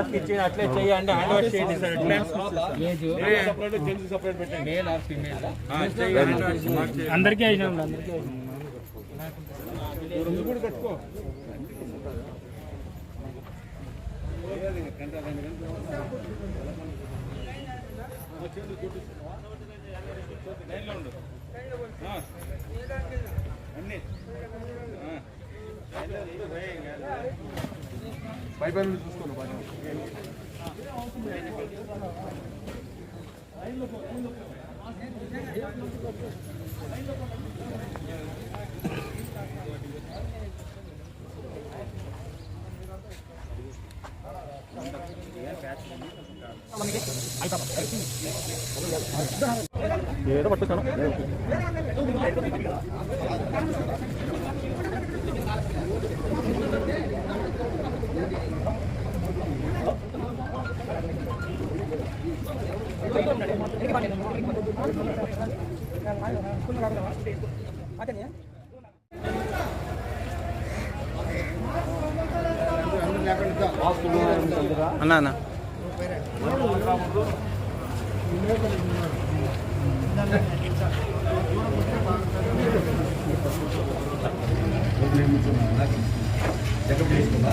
Mask ఇచ్చి అట్లే చేయండి హ్యాండ్ వాష్ చేయండి. సార్ మేల్ ఆర్ ఫీమేల్ ఆ, చేయి, హ్యాండ్ వాష్ మాస్క్ ఏదో పట్టుకున్నాను. అయినాం అన్నా అయినాం అన్నా. అన్న చెక్ చేసుకుందా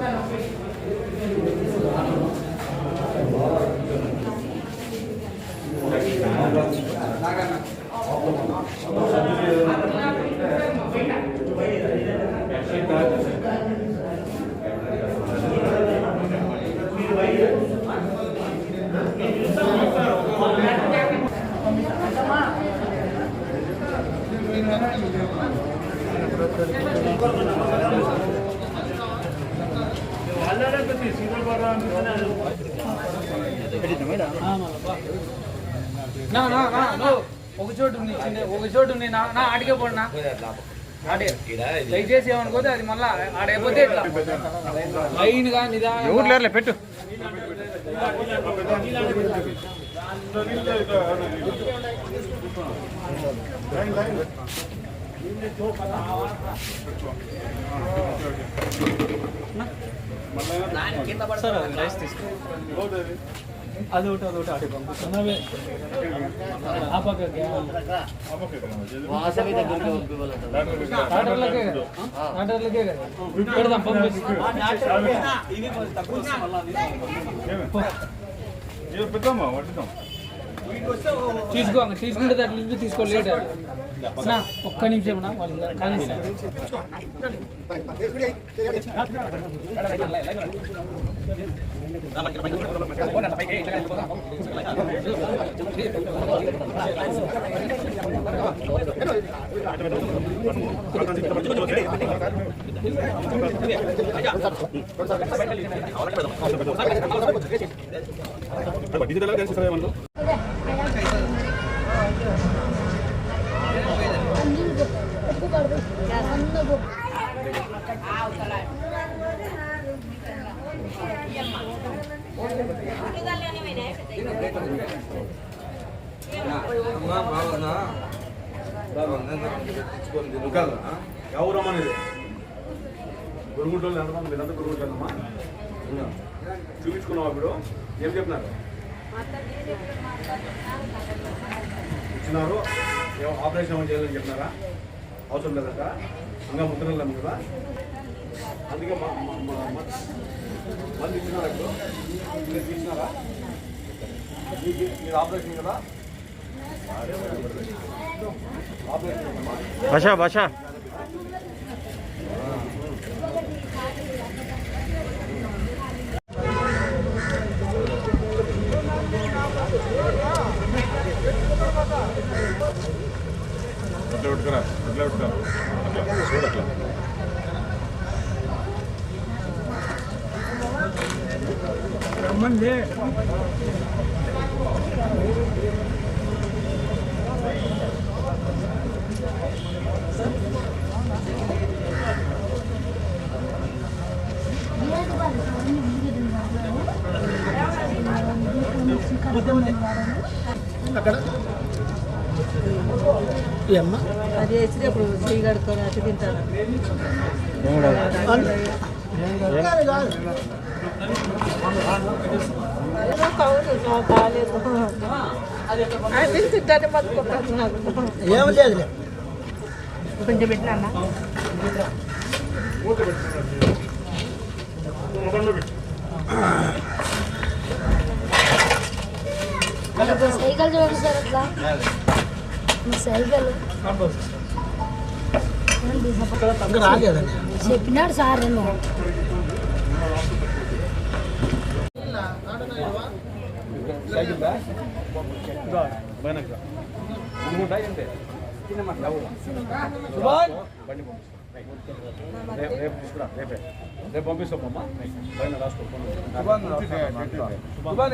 నా నా నా నో ఒక చోటు ఉంది చిన్న ఒక చోటు ఉంది నా నా ఆడికే పోడినా ఆడే దయచేసి ఏమనుకోతే అది మళ్ళా ఆడైపోతే ఇట్లా లైన్గా నిదానం ఎవరు లైన్ పెట్టు సార్ అది రైస్ తీసుకో అది ఒకటి అది ఒకటి ఆడి పంపిస్తాను ఆ డాక్టర్లకే కదా డాక్టర్లకే కదా పెడదాం పంపిస్తాం తీసుకో తీసుకుంటే దాంట్లో నుంచి ఒక్క నిమిషం నా వాళ్ళు డిజిటల్ కలిసి మనం ఎవరమ్మా ఇది గురుగుంటోళ్ళు ఎంతమంది మీరంతా గురుగుంటారమ్మా చూపించుకున్నావా ఇప్పుడు ఏం చెప్పినారు ఇచ్చినారు ఏమో ఆపరేషన్ ఏమో చేయాలని చెప్పినారా అవసరం లేదంట ఇంకా ముద్రలేము కదా అందుకే మా మా- మా- మా- మంది ఇచ్చినారా ఇప్పుడు మీరు తీసినారా మీకు మీరు ఆపరేషన్ కదా ఆపరేషన్ కదమ్మా? భాష భాష అట్లా పెట్టుకురా అట్లా పెట్టుకురా అట్లా చూడు అట్లా అది వేసినప్పుడు చెయ్యి కడుక్కొని అటు తింటాను. ఏం కొంచెం పెట్టినా సైకిల్ చూడండి సార్ అట్లా మీ సైకిల్ ఇంకా రాలేదండి చెప్పినాడు సార్ ఏమో. రా. పంపిస్తా. రేపు రేపు తీసుకురా రేపే. రేపు పంపిస్తామమ్మా పైన రాసుకో పైన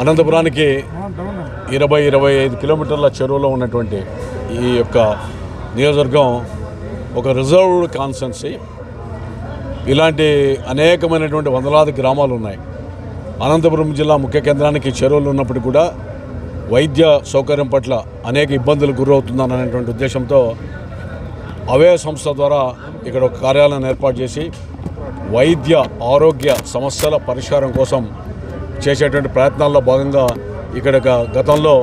అనంతపురానికి ఇరవై ఇరవై ఐదు కిలోమీటర్ల చెరువులో ఉన్నటువంటి ఈ యొక్క నియోజకవర్గం ఒక రిజర్వ్డ్ కాన్స్టెన్సీ. ఇలాంటి అనేకమైనటువంటి వందలాది గ్రామాలు ఉన్నాయి. అనంతపురం జిల్లా ముఖ్య కేంద్రానికి చెరువులు ఉన్నప్పటికీ కూడా వైద్య సౌకర్యం పట్ల అనేక ఇబ్బందులు గురవుతుందనేటువంటి ఉద్దేశంతో అవే సంస్థ ద్వారా ఇక్కడ ఒక కార్యాలయం ఏర్పాటు చేసి వైద్య ఆరోగ్య సమస్యల పరిష్కారం కోసం చేసేటువంటి ప్రయత్నాల్లో భాగంగా ఇక్కడ గతంలో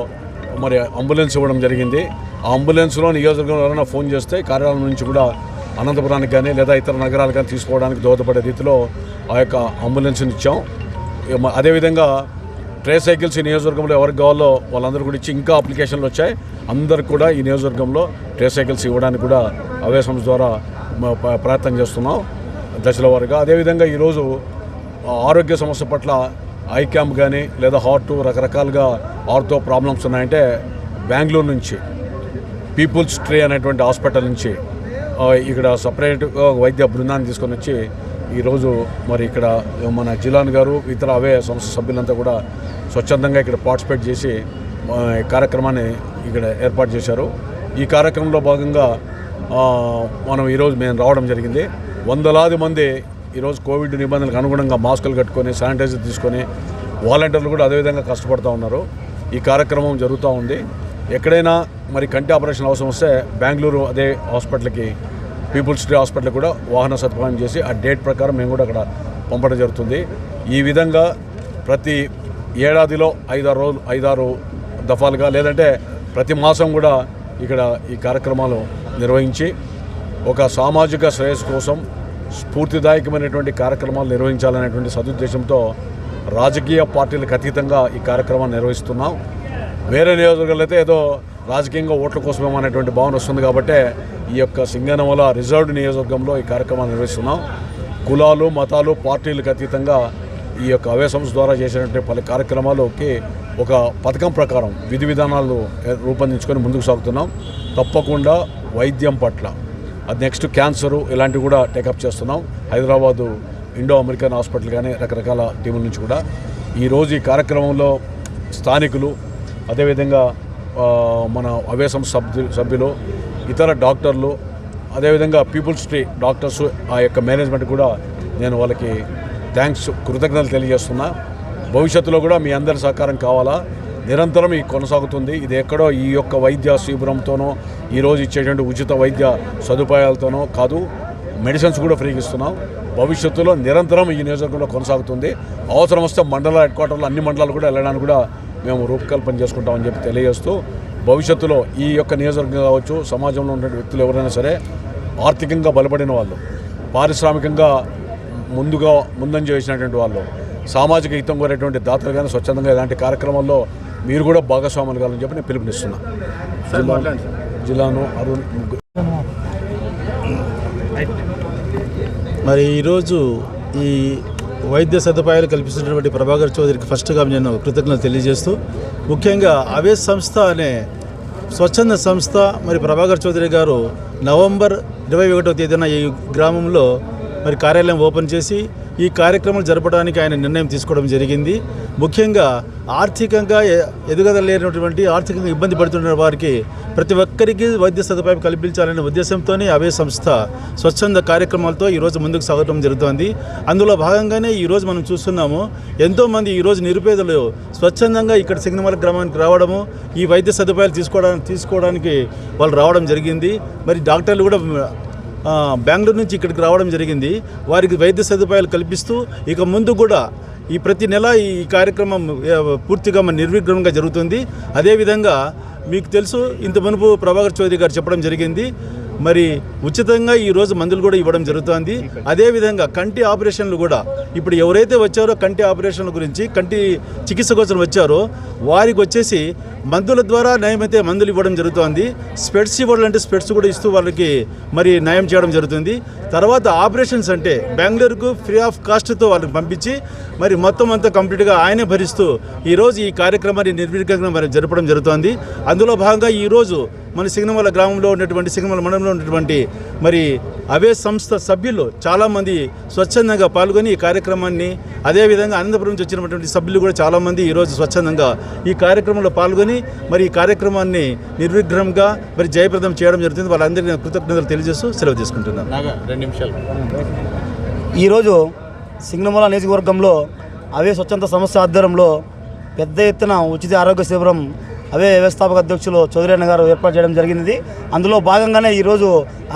మరి అంబులెన్స్ ఇవ్వడం జరిగింది. ఆ అంబులెన్స్లో నియోజకవర్గంలో ఎవరైనా ఫోన్ చేస్తే కార్యాలయం నుంచి కూడా అనంతపురానికి కానీ లేదా ఇతర నగరాలు కానీ తీసుకోవడానికి దోహదపడే రీతిలో ఆ యొక్క అంబులెన్స్ని ఇచ్చాం. అదేవిధంగా ట్రే సైకిల్స్ ఈ నియోజకవర్గంలో ఎవరికి కావాలో వాళ్ళందరూ కూడా ఇచ్చి ఇంకా అప్లికేషన్లు వచ్చాయి. అందరికి కూడా ఈ నియోజకవర్గంలో ట్రే సైకిల్స్ ఇవ్వడానికి కూడా అవే సంస్థ ద్వారా ప్రయత్నం చేస్తున్నాం దశల వారీగా. అదేవిధంగా ఈరోజు ఆరోగ్య సమస్య పట్ల ఐ క్యాంప్ కానీ లేదా హార్ట్ రకరకాలుగా ఆర్తో ప్రాబ్లమ్స్ ఉన్నాయంటే బెంగళూరు నుంచి పీపుల్స్ ట్రీ అనేటువంటి హాస్పిటల్ నుంచి ఇక్కడ సపరేట్గా వైద్య బృందాన్ని తీసుకొని వచ్చి ఈరోజు మరి ఇక్కడ మన జిలాన్ గారు ఇతర అవే సంస్థ సభ్యులంతా కూడా స్వచ్ఛందంగా ఇక్కడ పార్టిసిపేట్ చేసి కార్యక్రమాన్ని ఇక్కడ ఏర్పాటు చేశారు. ఈ కార్యక్రమంలో భాగంగా మనం ఈరోజు మేము రావడం జరిగింది. వందలాది మంది ఈరోజు కోవిడ్ నిబంధనలకు అనుగుణంగా మాస్కులు కట్టుకొని శానిటైజర్ తీసుకొని వాలంటీర్లు కూడా అదేవిధంగా కష్టపడుతూ ఉన్నారు. ఈ కార్యక్రమం జరుగుతూ ఉంది. ఎక్కడైనా మరి కంటి ఆపరేషన్ అవసరం వస్తే బెంగళూరు అదే హాస్పిటల్కి పీపుల్స్ డే హాస్పిటల్ కూడా వాహన సదుపాయం చేసి ఆ డేట్ ప్రకారం మేము కూడా అక్కడ పంపడం జరుగుతుంది. ఈ విధంగా ప్రతి ఏడాదిలో ఐదారు రోజులు ఐదారు దఫాలుగా లేదంటే ప్రతి మాసం కూడా ఇక్కడ ఈ కార్యక్రమాలు నిర్వహించి ఒక సామాజిక శ్రేయస్సు కోసం స్ఫూర్తిదాయకమైనటువంటి కార్యక్రమాలు నిర్వహించాలనేటువంటి సదుద్దేశంతో రాజకీయ పార్టీలకు అతీతంగా ఈ కార్యక్రమాన్ని నిర్వహిస్తున్నాం. వేరే నియోజకవర్గాలు అయితే ఏదో రాజకీయంగా ఓట్ల కోసమేమో అనేటువంటి భావన వస్తుంది కాబట్టి ఈ యొక్క సింగనమల రిజర్వ్డ్ నియోజకవర్గంలో ఈ కార్యక్రమాన్ని నిర్వహిస్తున్నాం. కులాలు మతాలు పార్టీలకు అతీతంగా ఈ యొక్క అవే సంస్థ ద్వారా చేసినటువంటి పలు కార్యక్రమాలకి ఒక పథకం ప్రకారం విధి విధానాలు రూపొందించుకొని ముందుకు సాగుతున్నాం. తప్పకుండా వైద్యం పట్ల అది నెక్స్ట్ క్యాన్సరు ఇలాంటివి కూడా టేకప్ చేస్తున్నాం. హైదరాబాదు ఇండో అమెరికన్ హాస్పిటల్ కానీ రకరకాల టీముల నుంచి కూడా. ఈరోజు ఈ కార్యక్రమంలో స్థానికులు అదేవిధంగా మన అవే సంస్థ సభ్యు సభ్యులు ఇతర డాక్టర్లు అదేవిధంగా పీపుల్స్ ట్రీ డాక్టర్స్ ఆ యొక్క మేనేజ్మెంట్ కూడా నేను వాళ్ళకి థ్యాంక్స్ కృతజ్ఞతలు తెలియజేస్తున్నా. భవిష్యత్తులో కూడా మీ అందరి సహకారం కావాలా? నిరంతరం ఇది కొనసాగుతుంది. ఇది ఎక్కడో ఈ యొక్క వైద్య శిబిరంతోనో ఈరోజు ఇచ్చేటువంటి ఉచిత వైద్య సదుపాయాలతోనో కాదు మెడిసిన్స్ కూడా ఫ్రీగా ఇస్తున్నాం. భవిష్యత్తులో నిరంతరం ఈ నియోజకవర్గంలో కొనసాగుతుంది. అవసరం వస్తే మండల హెడ్ క్వార్టర్లో అన్ని మండలాలు కూడా వెళ్ళడానికి కూడా మేము రూపకల్పన చేసుకుంటామని చెప్పి తెలియజేస్తూ భవిష్యత్తులో ఈ యొక్క నియోజకవర్గం కావచ్చు సమాజంలో ఉన్న వ్యక్తులు ఎవరైనా సరే ఆర్థికంగా బలపడిన వాళ్ళు పారిశ్రామికంగా ముందుగా ముందంజ వేసినటువంటి వాళ్ళు సామాజిక హితం కోరేటువంటి దాతలు కానీ స్వచ్ఛందంగా ఇలాంటి కార్యక్రమాల్లో మీరు కూడా భాగస్వాములు కావాలని చెప్పి నేను పిలుపునిస్తున్నా. జిల్లా జిల్లాను అరుణ్ ముగ్గురు. మరి ఈరోజు ఈ వైద్య సదుపాయాలు కల్పిస్తున్నటువంటి ప్రభాకర్ చౌదరికి ఫస్ట్గా నేను కృతజ్ఞతలు తెలియజేస్తూ ముఖ్యంగా అవేస్ సంస్థ అనే స్వచ్ఛంద సంస్థ మరి ప్రభాకర్ చౌదరి గారు నవంబర్ ఇరవై ఒకటో తేదీన ఈ గ్రామంలో మరి కార్యాలయం ఓపెన్ చేసి ఈ కార్యక్రమాలు జరపడానికి ఆయన నిర్ణయం తీసుకోవడం జరిగింది. ముఖ్యంగా ఆర్థికంగా ఎ- లేనటువంటి ఆర్థికంగా ఇబ్బంది పడుతున్న వారికి ప్రతి ఒక్కరికి వైద్య సదుపాయం కల్పించాలనే ఉద్దేశంతోనే అవే సంస్థ స్వచ్ఛంద కార్యక్రమాలతో ఈరోజు ముందుకు సాగడం జరుగుతోంది. అందులో భాగంగానే ఈరోజు మనం చూస్తున్నాము ఎంతోమంది ఈరోజు నిరుపేదలు స్వచ్ఛందంగా ఇక్కడ సింగనమల గ్రామానికి రావడము ఈ వైద్య సదుపాయాలు తీసుకోవడానికి తీసుకోవడానికి వాళ్ళు రావడం జరిగింది. మరి డాక్టర్లు కూడా బెంగళూరు నుంచి ఇక్కడికి రావడం జరిగింది. వారికి వైద్య సదుపాయాలు కల్పిస్తూ ఇక ముందు కూడా ఈ ప్రతి నెల ఈ కార్యక్రమం పూర్తిగా మన నిర్విఘ్నంగా జరుగుతుంది. అదేవిధంగా మీకు తెలుసు ఇంత మునుపు ప్రభాకర్ చౌదరి గారు చెప్పడం జరిగింది. మరి ఉచితంగా ఈరోజు మందులు కూడా ఇవ్వడం జరుగుతుంది. అదేవిధంగా కంటి ఆపరేషన్లు కూడా ఇప్పుడు ఎవరైతే వచ్చారో కంటి ఆపరేషన్ల గురించి కంటి చికిత్స కోసం వచ్చారో వారికి వచ్చేసి మందుల ద్వారా నయమైతే మందులు ఇవ్వడం జరుగుతోంది. స్పెట్స్ ఇవ్వాలంటే స్పెట్స్ కూడా ఇస్తూ వాళ్ళకి మరి నయం చేయడం జరుగుతుంది. తర్వాత ఆపరేషన్స్ అంటే బెంగళూరుకు ఫ్రీ ఆఫ్ కాస్ట్తో వాళ్ళకి పంపించి మరి మొత్తం అంతా కంప్లీట్గా ఆయనే భరిస్తూ ఈరోజు ఈ కార్యక్రమాన్ని నిర్విఘ్నంగా మరి జరపడం జరుగుతోంది. అందులో భాగంగా ఈరోజు మన సిగ్నమల గ్రామంలో ఉన్నటువంటి సిగ్నమల మండలంలో ఉన్నటువంటి మరి అవే సంస్థ సభ్యులు చాలామంది స్వచ్ఛందంగా పాల్గొని ఈ కార్యక్రమాన్ని అదేవిధంగా అనంతపురం నుంచి వచ్చినటువంటి సభ్యులు కూడా చాలామంది ఈరోజు స్వచ్ఛందంగా ఈ కార్యక్రమంలో పాల్గొని మరి ఈ కార్యక్రమాన్ని నిర్విఘ్నంగా మరి జయప్రదం చేయడం జరుగుతుంది. వాళ్ళందరికీ కృతజ్ఞతలు తెలియజేస్తూ సెలవు తీసుకుంటున్నాను. రెండు నిమిషాలు. ఈరోజు సింగనమూల నియోజకవర్గంలో అవే స్వచ్ఛంద సంస్థ ఆధ్వర్యంలో పెద్ద ఎత్తున ఉచిత ఆరోగ్య శిబిరం అవే వ్యవస్థాపక అధ్యక్షులు చౌదరన్న గారు ఏర్పాటు చేయడం జరిగింది. అందులో భాగంగానే ఈరోజు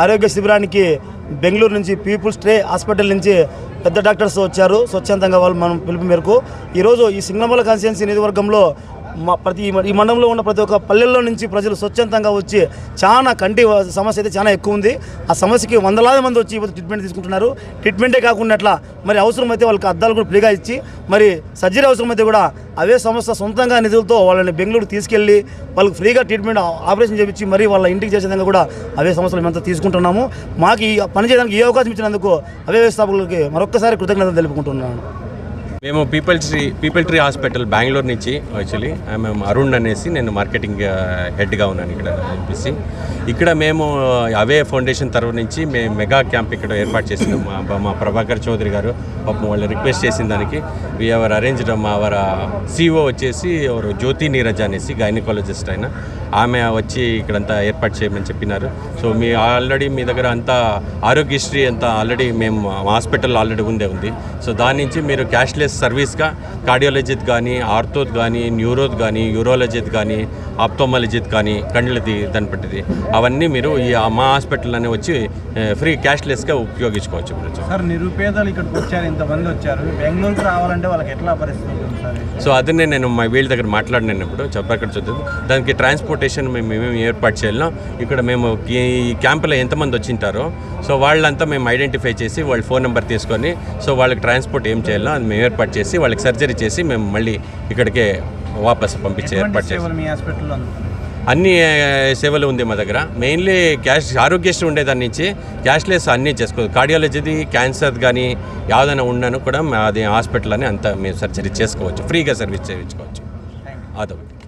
ఆరోగ్య శిబిరానికి బెంగళూరు నుంచి పీపుల్స్ ట్రే హాస్పిటల్ నుంచి పెద్ద డాక్టర్స్ వచ్చారు. స్వచ్ఛందంగా వాళ్ళు మనం పిలుపు మేరకు ఈరోజు ఈ సింగనమూల కాన్స్టిట్యున్సీ నియోజకవర్గంలో ప్రతి ఈ మండలంలో ఉన్న ప్రతి ఒక్క పల్లెల్లో నుంచి ప్రజలు స్వచ్ఛందంగా వచ్చి చాలా కంటి సమస్య అయితే చాలా ఎక్కువ ఉంది. ఆ సమస్యకి వందలాది మంది వచ్చి ట్రీట్మెంట్ తీసుకుంటున్నారు. ట్రీట్మెంటే కాకుండా అట్లా మరి అవసరమైతే వాళ్ళకి అద్దాలు కూడా ఫ్రీగా ఇచ్చి మరి సర్జరీ అవసరమైతే కూడా అవే సంస్థ సొంతంగా నిధులతో వాళ్ళని బెంగళూరు తీసుకెళ్ళి వాళ్ళకి ఫ్రీగా ట్రీట్మెంట్ ఆపరేషన్ చేయించి మరి వాళ్ళ ఇంటికి చేసే విధంగా కూడా అవే సంస్థలు మేమంతా తీసుకుంటున్నాము. మాకు ఈ పని చేయడానికి ఏ అవకాశం ఇచ్చినందుకు అవే వ్యవస్థాపకులకి మరొకసారి కృతజ్ఞతలు తెలుపుకుంటున్నాను. మేము People Tree People Tree hospital Bengaluru నుంచి యాక్చువల్లీ మేము అరుణ్ అనేసి నేను మార్కెటింగ్ హెడ్గా uh, ఉన్నాను ఇక్కడ ఎంపీసీ ఇక్కడ మేము uh, అవే ఫౌండేషన్ తరఫు నుంచి మేము మెగా క్యాంప్ ఇక్కడ ఏర్పాటు చేసినాం మా మా ప్రభాకర్ చౌదరి గారు పాపం వాళ్ళు రిక్వెస్ట్ చేసిన దానికి వి అరేంజ్డ్ మా అవర్ సిఓ వచ్చేసి ఎవరు? జ్యోతి నీరజ్ అనేసి గైనకాలజిస్ట్ ఆయన. ఆమె వచ్చి ఇక్కడంతా ఏర్పాటు చేయమని చెప్పినారు. సో మీ ఆల్రెడీ మీ దగ్గర అంతా ఆరోగ్యశ్రీ అంతా ఆల్రెడీ మేము హాస్పిటల్ ఆల్రెడీ ఉందే ఉంది. సో దాని నుంచి మీరు క్యాష్లెస్ సర్వీస్గా కార్డియాలజిత్ కానీ ఆర్థోత్ కానీ న్యూరోత్ కానీ యూరోలజిత్ కానీ ఆప్తోమాలజిత్ కానీ కండ్లది దాన్ని పట్టిది. అవన్నీ మీరు ఈ మా హాస్పిటల్లోనే వచ్చి ఫ్రీ క్యాష్లెస్గా ఉపయోగించుకోవచ్చు సార్ నిరుపేదలు ఇక్కడికి వచ్చారు ఇంతమంది వచ్చారు. బెంగళూరుకి రావాలంటే వాళ్ళకి ఎట్లా పరిస్థితి సో అదన్నే నేను మా వీళ్ళ దగ్గర మాట్లాడినప్పుడు చెప్పక్కడ చూద్దాం. దానికి ట్రాన్స్పోర్టేషన్ మేము మేము ఏర్పాటు చేయాలి ఇక్కడ మేము ఈ క్యాంపులో ఎంతమంది వచ్చింటారో సో వాళ్ళంతా మేము ఐడెంటిఫై చేసి వాళ్ళ ఫోన్ నెంబర్ తీసుకొని సో వాళ్ళకి ట్రాన్స్పోర్ట్ ఏం చేయాలో అది మేము ఏర్పాటు చేసి వాళ్ళకి సర్జరీ చేసి మేము మళ్ళీ ఇక్కడికే వాపస్ పంపించే ఏర్పాటు చేసి అన్ని సేవలు ఉంది మా దగ్గర. మెయిన్లీ క్యాష్ ఆరోగ్యశ్రీ ఉండేదాని నుంచి క్యాష్లెస్ అన్నీ చేసుకోవచ్చు కార్డియాలజీది క్యాన్సర్ కానీ యాదైనా ఉన్నాను కూడా అది హాస్పిటల్ అని అంతా మేము సర్జరీ చేసుకోవచ్చు. ఫ్రీగా సర్వీస్ చేయించుకోవచ్చు. అదొకటి.